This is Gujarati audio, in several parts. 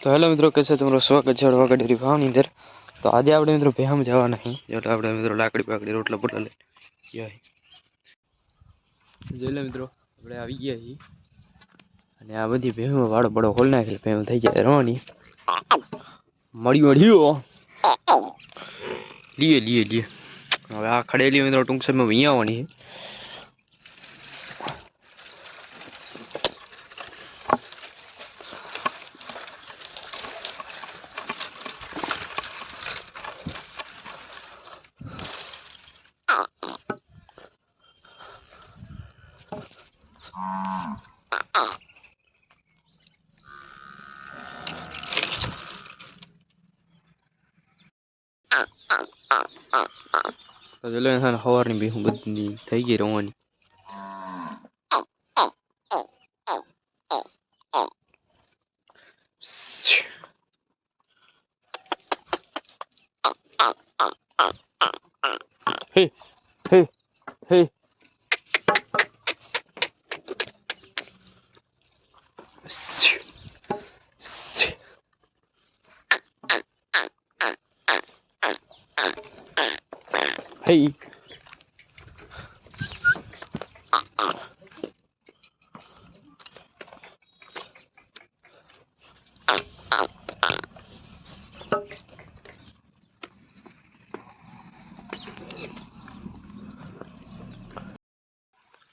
તો હેલો મિત્રો કે છે તમારું સ્વાગત છે વાગડ ફાર્મની અંદર. તો આજે આપણે મિત્રો ભેહમ જવા નહીં એટલે આપણે મિત્રો લાકડી પાકડી રોટલા બોટલા લઈ જોઈ લે મિત્રો, આપણે આવી ગયા છીએ. અને આ બધી ભેહું વાળો બડો ખોલ નાખેલ ભેહું થઈ જાય રવાની. મળી મળ્યો લીએ લીએ લીએ હવે આ ખડેલી મિત્રો ટૂંક સમયમાં અહીંયા આવવાની دلوقتي أنا حوارني بيهم بدي تهيروني هي هي هي Hey.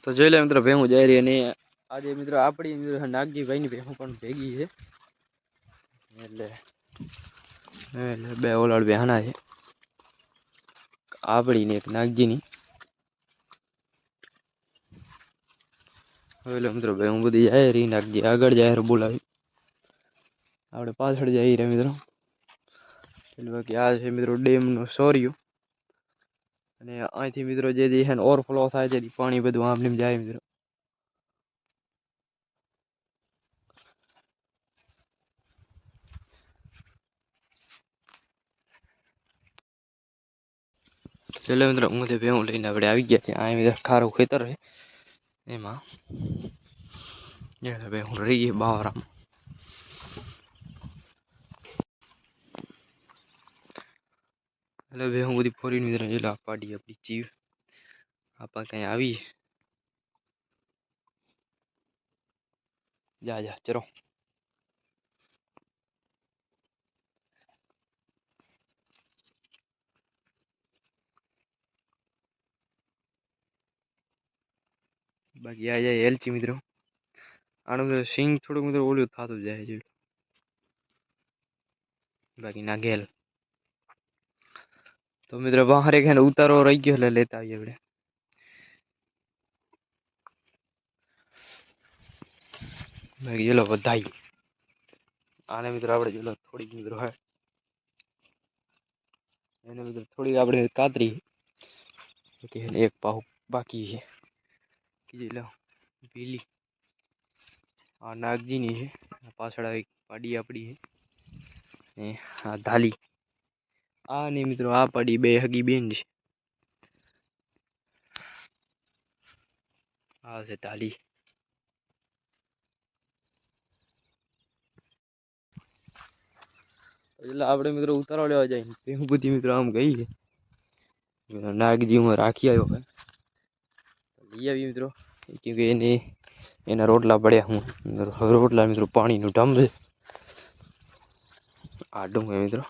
તો જોઈ લે મિત્રો ભેહું જાય રહી અને આજે મિત્રો આપણી મિત્રો નાગજીભાઈની ભેહું પણ ભેગી છે એટલે એટલે બે ઓલાડ બેહાના છે આપણી એક નાગજીની. હવે મિત્રો મિત્રો હું બધી જાય રહી નાગજી, આગળ જાય બોલાવી. આપણે પાછળ જઈ રહ્યા મિત્રો. એટલે બાકી આ છે મિત્રો ડેમનું સોર્યો. અને અહીંથી મિત્રો જે છે ઓવરફ્લો થાય છે પાણી બધું આમ ને જાય મિત્રો. ચલો મિત્રો તે ભેહું લઈને આપણે આવી ગયા ત્યાં અહીં બધા ખારું ખેતર છે. એમાં એટલે હું રહી ગઈ બાવરામ. એટલે ભાઈ હું બધી ફોરી મિત્રો એટલે આ પાડી આપણી ચીવ. આપા કઈ આવી જા જા ચલો બાકી આ જાય એલચી મિત્રો. આનું સિંગ થોડુંક મિત્રો ઓલું થતું જાય છે. બાકી ના ગેલ તો મિત્રો બહાર એક ઉતારો રહી ગયો એટલે લેતા આવીએ આપણે. બાકી ચલો બધાઈ આને મિત્રો આપણે ચલો થોડીક મિત્રો હે. એને મિત્રો થોડીક આપણે કાતરી. એક પાહુ બાકી છે. કીધી લો પીલી આ નાગજીની છે આ પાછળ આવી પાડી આપણી છે ને આ ધાલી આ ને મિત્રો આ પાડી બે હગી બેન છે આ છે ધાલી એટલે આપણે મિત્રો ઉતારવા લેવા જાય ભેહું બધી મિત્રો આમ ગઈ છે નાગજી હું રાખી આવ્યો હે લઈ આવી મિત્રો. કેમ કે એને, એના રોટલા પડ્યા હું. રોટલા મિત્રો પાણીનું છે. આ ડુંગ મિત્રો.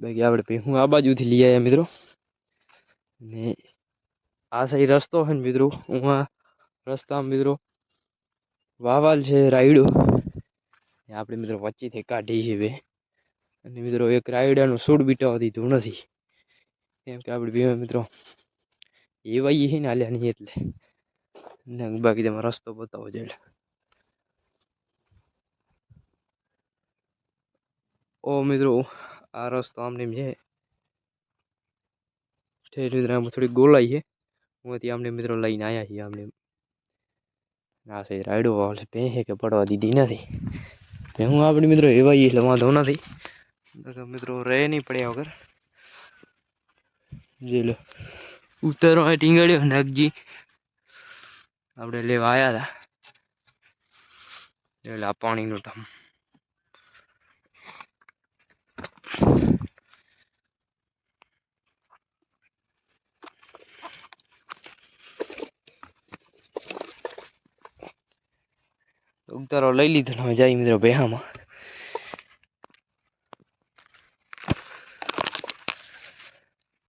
બાકી આપણે હું આ બાજુથી લઈ આવ્યા મિત્રો. ને આ સાઈડ રસ્તો છે ને મિત્રો, હું આ રસ્તામાં મિત્રો વાવાલ છે રાયડો. આપણે મિત્રો વચ્ચેથી કાઢી છે બે અને મિત્રો એક રાયડાનું સૂડ બીટાવાથી દીધું નથી. કેમ કે આપણે બે મિત્રો એવા છે ને હાલ્યા નહીં એટલે ને બાકી તમે રસ્તો બતાવો છે એટલે ઓ મિત્રો આ રસ્તો આમને એમ છે ઠેર મિત્રો આમાં થોડી ગોલાઈ છે હું આમને મિત્રો લઈને આવ્યા છીએ આમને આ છે રાયડો વાળ છે ભેં કે પડવા દીધી નથી હું આપણી મિત્રો એવા એટલે વાંધો નથી મિત્રો રહે નહીં પડ્યા વગર જોઈ લો ઉતારો આ ટીંગાડ્યો નાગજી આપણે લેવા આવ્યા હતા એટલે આ પાણીનું ધામ ઉતારો લઈ લીધો ને હવે જાય મિત્રો બેહામાં